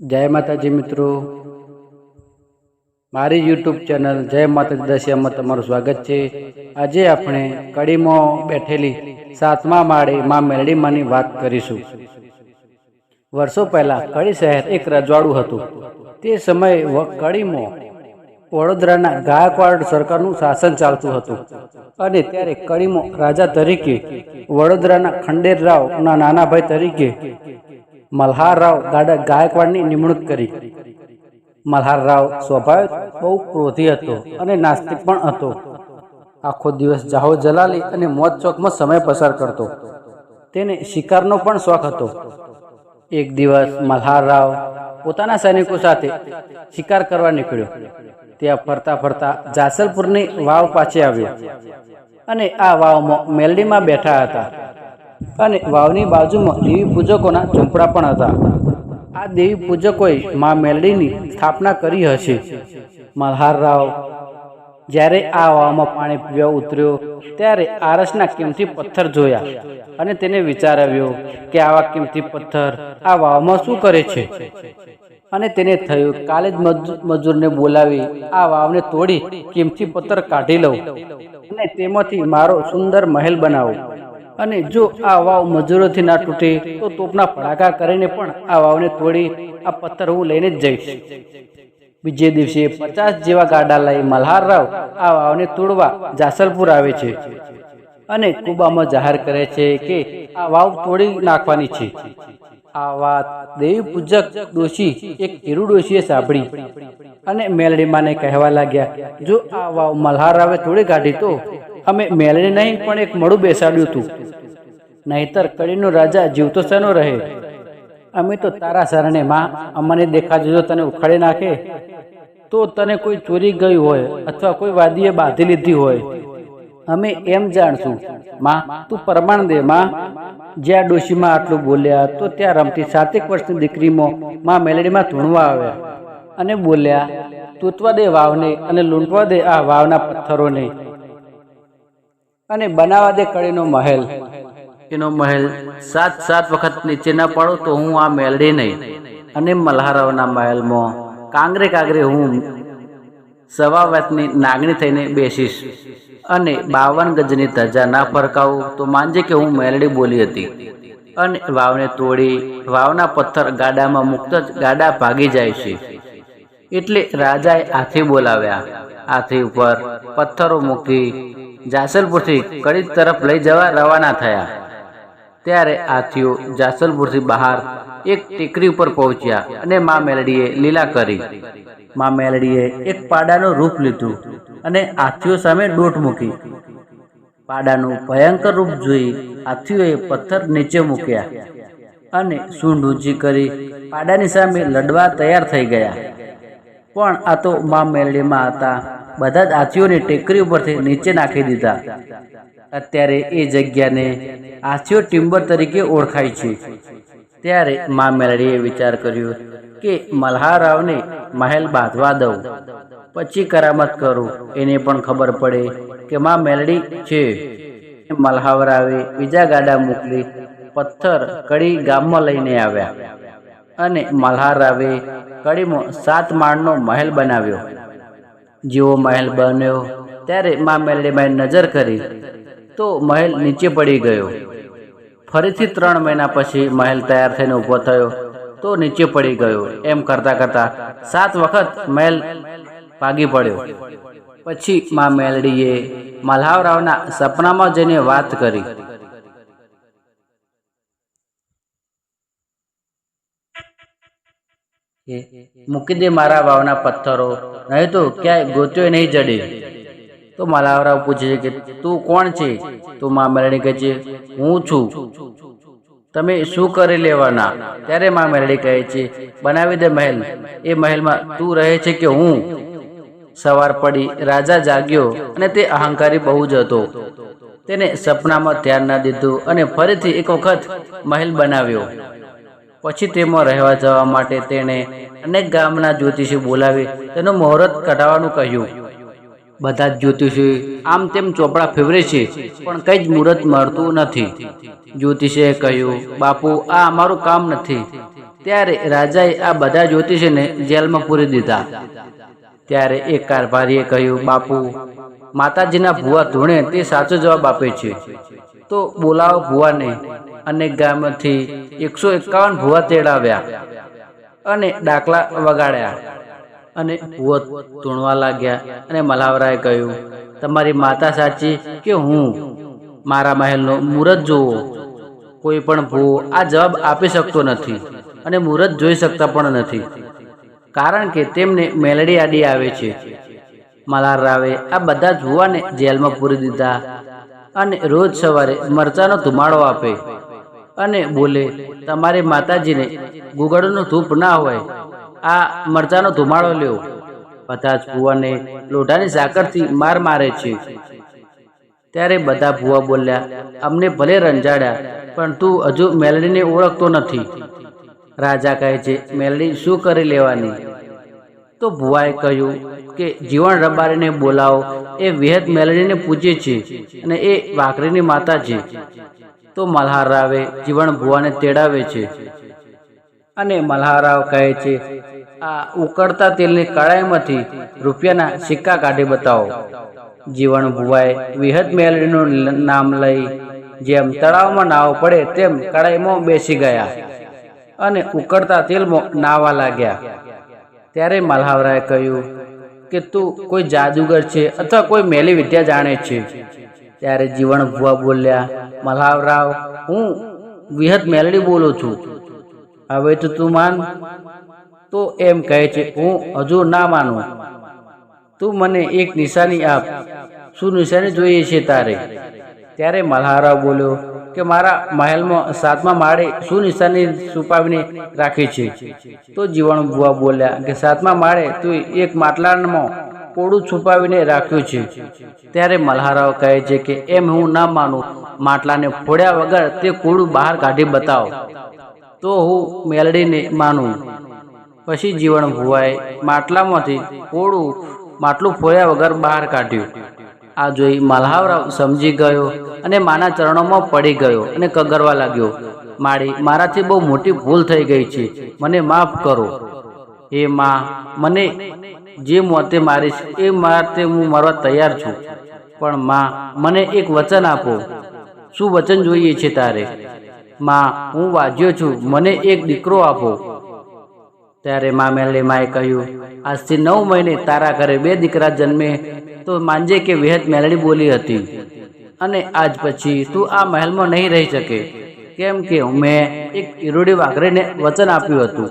જય માતાજી મિત્રો. મારી યુટ્યુબ ચેનલ જય માતાજી દશિયામાં તમારું સ્વાગત છે. આજે આપણે કડીમાં બેઠેલી સાતમા માળે માં મેરડીમાંની વાત કરીશું. વર્ષો પહેલા કડી શહેર એક રજવાડું હતું. તે સમયે કડીમાં વડોદરાના ગાયકવાડ સરકારનું શાસન ચાલતું હતું. અને ત્યારે કડીમાં રાજા તરીકે વડોદરાના ખંડેરરાવના નાના ભાઈ તરીકે મલ્હારરાવ ગાડા ગાયકવાડની નિમણૂક કરી. મલ્હારરાવ સ્વભાવે બહુ ક્રોધી હતો અને નાસ્તિક પણ હતો. આખો દિવસ જાહો જલાલી અને મોત ચોકમાં સમય પસાર કરતો. તેને શિકારનો પણ શોખ હતો. એક દિવસ મલ્હારરાવ પોતાના સૈનિકો સાથે શિકાર કરવા નીકળ્યો. ત્યાં ફરતા ફરતા જાસલપુરની વાવ પાછી આવ્યો. અને આ વાવમાં મેલડીમાં બેઠા હતા. અને વાવની બાજુમાં દેવી પૂજકોના ઝૂંપડા પણ હતા. આ દેવી પૂજકોએ મા મેલડીની સ્થાપના કરી હશે. મલ્હારરાવ જ્યારે આ વાવમાં પાણી પીવા ઉતર્યો, ત્યારે આરસના કિંમતી પથ્થર જોયા અને તેને વિચાર આવ્યો કે આવા કિંમતી પથ્થર આ વાવમાં શું કરે છે? અને તેને થયું, કાલે જ મજૂ- મજૂરને બોલાવી આ વાવને તોડી કિંમતી પથ્થર કાઢી લઉં અને તેમાંથી મારો સુંદર મહેલ બનાવું. અને જો આ વાવ મજૂરોથી ના તૂટે, તો તોપના ફડાકા કરીને પણ આ વાવને તોડી આ પથ્થર હું લઈને જ જઈશ. બીજે દિવસે પચાસ જેવા ગાડા લઈ મલ્હારરાવ આ વાવને તોડવા જાસલપુર આવે છે અને કુબામાં જાહેર કરે છે કે આ વાવ તોડી નાખવાની છે. આ વાત દેવી પૂજક ડોશી, એક હીરુ ડોશીએ સાંભળી અને મેલડીમાને કહેવા લાગ્યા, જો આ વાવ મલ્હારરાવે તોડી કાઢી તો અમે મેલડી નહીં, પણ એક મળું બેસાડ્યું હતું નહીતર કડીનો રાજા જીવતો શેનો રહે? અમે તો તારા શરણે, માં, અમને દેખાજો જો તને ઉખાડી નાખે. તો તને કોઈ ચોરી ગયું હોય અથવા કોઈ વાદીએ બાંધી લીધી હોય. અમે એમ જાણશું, માં, તું પ્રમાણ દે, માં. જ્યાં ડોશીમાં આટલું બોલ્યા, તો ત્યાં રમતી સાતેક વર્ષની દીકરીમાં માં મેલેડીમાં ધૂણવા આવ્યા અને બોલ્યા તૂટવા દે વાવને અને લૂંટવા દે આ વાવના પથ્થરોને. અને બનાવવા દે કડીનો મહેલ. એનો મહેલ સાત સાત વખત નીચે ના પાડો તો હું આ મેલડી નહીં. અને મલ્હારાવના મહેલમાં કાંગરે કાંગરે હું સવા વાતની નાગણી થઈને બેસીશ. અને બાવન ગજની ધજા ના ફરકાવું તો માનજે કે હું મેલડી બોલી હતી. અને વાવને તોડી વાવના પથ્થર ગાડામાં મુક્ત જ ગાડા ભાગી જાય છે. એટલે રાજાએ હાથી બોલાવ્યા. હાથી ઉપર પથ્થરો મૂકી જાસલપુરથી કડી તરફ લઈ જવા રવાના થયા. ત્યારે હાથીઓ જાસલપુરથી બહાર એક ટેકરી ઉપર પહોંચ્યા અને મા મેલડીએ લીલા કરી. મા મેલડીએ એક પાડાનું રૂપ લીધું અને હાથીઓ સામે દોટ મૂકી. પાડાનું ભયંકર રૂપ જોઈ હાથીઓએ પથ્થર નીચે મૂક્યા અને સૂંઢ ઊંચી કરી પાડાની સામે લડવા તૈયાર થઈ ગયા. પણ આ તો મા મેલડીમાં હતા. બધા જ હાથીઓને ટેકરી ઉપરથી નીચે નાખી દીધા. અત્યારે એ જગ્યાને હાથીઓ ટિમ્બર તરીકે ઓળખાય છે. ત્યારે મા મેલડીએ વિચાર કર્યો કે મલ્હારાવને મહેલ બાંધવા દઉં. પછી કરામત કરું. એને પણ ખબર પડે કે મા મેલડી છે. મલ્હાવરાવે બીજા ગાડા મોકલી પથ્થર કડી ગામમાં લઈને આવ્યા. અને મલ્હારાવે કડીમાં સાત માળનો મહેલ બનાવ્યો. જેવો મહેલ બન્યો, ત્યારે મા મેલડીમાં નજર કરી, તો મહેલ નીચે પડી ગયો. ફરીથી ત્રણ મહિના પછી મહેલ તૈયાર થઈને ઊભો થયો, તો નીચે પડી ગયો. એમ કરતા કરતા સાત વખત મહેલ ભાગી પડ્યો. પછી મા મેલડીએ મલ્હાવરાવના સપનામાં જઈને વાત કરી કે મૂકી દે મારા વાવના પથ્થરો, નહીં તો ક્યાંય ગોત્યો નહીં જડે. તો મલ્હાવરાવ પૂછે છે કે તું કોણ છે? તો મા મેરડી કહે છે, હું છું. તમે શું કરી લેવાના? ત્યારે મા મેરડી કહે છે, બનાવી દે મહેલ. એ મહેલમાં તું રહે છે કે હું? સવાર પડી, રાજા જાગ્યો અને તે અહંકારી બહુ જ હતો. તેને સપનામાં ધ્યાન ના દીધું અને ફરીથી એક વખત મહેલ બનાવ્યો. પછી તેમાં રહેવા જવા માટે તેણે અનેક ગામના જ્યોતિષી બોલાવી તેનું મુહૂર્ત કઢાવવાનું કહ્યું. બધા જ જ્યોતિષી આમ તેમ ચોપડા ફેવરે છે, પણ કઈ જ મુહૂર્ત મળતું નથી. જ્યોતિષીએ કહ્યું, બાપુ, આ અમારું કામ નથી. ત્યારે રાજાએ આ બધા જ્યોતિષીને જેલમાં પૂરી દીધા. ત્યારે એક કારભારીએ કહ્યું, બાપુ, માતાજીના ભુવા ધૂણે તે સાચો જવાબ આપે છે. તો બોલાવો ભુવાને. અને ગામથી એકસો એકાવન ભુવા તેડાવ્યા અને ડાકલા વગાડ્યા. અને ભુવો ધૂણવા લાગ્યા અને મલાવરાએ કહ્યું, તમારી માતા સાચી કે હું? મારા મહેલનો મુહૂર્ત જોવો. કોઈ પણ ભૂવો આ જવાબ આપી શકતો નથી અને મુહૂર્ત જોઈ શકતા પણ નથી. કારણ કે તેમને મેલડી આડી આવે છે. મલાર રાવે આ બધા જ ભુવાને જેલમાં પૂરી દીધા અને રોજ સવારે મરચાનો ધુમાડો આપે. અને બોલે, તમારી માતાજીને ગુગળનું ધૂપ ના હોય, આ મરચાનો ધુમાડો લ્યો. બધા જ ભુવાને લોઢાની સાકરથી માર મારે છે. ત્યારે બધા ભુવા બોલ્યા, અમને ભલે રંજાડ્યા, પણ તું હજુ મેલડીને ઓળખતો નથી. રાજા કહે છે, મેલડી શું કરી લેવાની? તો ભુવાએ કહ્યું કે, જીવન રબારીને બોલાવો, એ વિહત મેલડીને પૂજે છે અને એ વાકરીની માતા છે તો મલ્હાર જીવણ ભુવાને તેડાવે છે. અને મલ્હારરાવ કહે છે, આ ઉકળતા તેલની કડાઈમાંથી રૂપિયાના સિક્કા કાઢી બતાવો. જીવણ ભુવાએ વિહદ મેલડીનું નામ લઈ જેમ તળાવમાં નાવ પડે તેમ કડાઈમાં બેસી ગયા અને ઉકળતા તેલમાં નાવા લાગ્યા. ત્યારે મલ્હાવરાએ કહ્યું કે, તું કોઈ જાદુગર છે અથવા કોઈ મેલી વિદ્યા જાણે છે. ત્યારે જીવણ ભુવા બોલ્યા મલ્હાવરાવ, હું વિહત મેલડી બોલું છું. હવે તો તું માન. તો એમ કહે છે, હું હજુ ના માનું. તું મને એક નિશાની આપ. શું નિશાની જોઈએ છે તારે? ત્યારે મલ્હારાવ બોલ્યો કે મારા મહેલમાં સાતમા માળે શું નિશાની છુપાવીને રાખી છે? તો જીવણ બુવા બોલ્યા કે સાતમા માળે તું એક માટલામાં કોડું છુપાવીને રાખ્યું છે. ત્યારે મલ્હારાવ કહે છે કે, એમ હું ના માનું. માટલાને ફોડ્યા વગર તે કોડું બહાર કાઢી બતાવો. તો હું મેલડીને માનું. પછી જીવણ ભુવાએ માટલામાંથી કોળું માટલું ફોડ્યા વગર બહાર કાઢ્યું. આ જોઈ મલ્હાવરાવ સમજી ગયો અને માના ચરણોમાં પડી ગયો અને કગરવા લાગ્યો. માળી, મારાથી બહુ મોટી ભૂલ થઈ ગઈ છે. મને માફ કરો. એ માં, મને જે મોતે મારીશ એ માટે હું મારવા તૈયાર છું. પણ માં, મને એક વચન આપો. શું વચન જોઈએ છે તારે? માં, હું વાજ્યો છું, મને એક દીકરો આપો. ત્યારે મા મેલડી માએ કહ્યું, આજથી નવ મહિને તારા ઘરે બે દીકરા જન્મે, તો માનજે કે વિહત મેલડી બોલી હતી. અને આજ પછી તું આ મહેલમાં નહીં રહી શકે. કેમ કે મેં એક ઈરોડી વાઘરીને વચન આપ્યું હતું.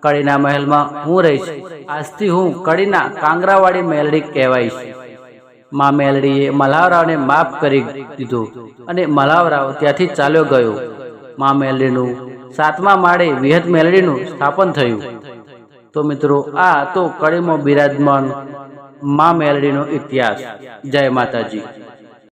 કડીના મહેલમાં હું રહીશ. આજથી હું કડીના કાંગરાવાળી મેલડી કહેવાઈશ. મા મેલડીએ મલ્હાવરાવને માફ કરી દીધો અને મલ્હાવરાવ ત્યાંથી ચાલ્યો ગયો. મા મેલડીનું સાતમા માળે વિહત મેલડીનું સ્થાપન થયું. તો મિત્રો, આ તો કડીમાં બિરાજમાન મા મેલડીનો ઇતિહાસ. જય માતાજી.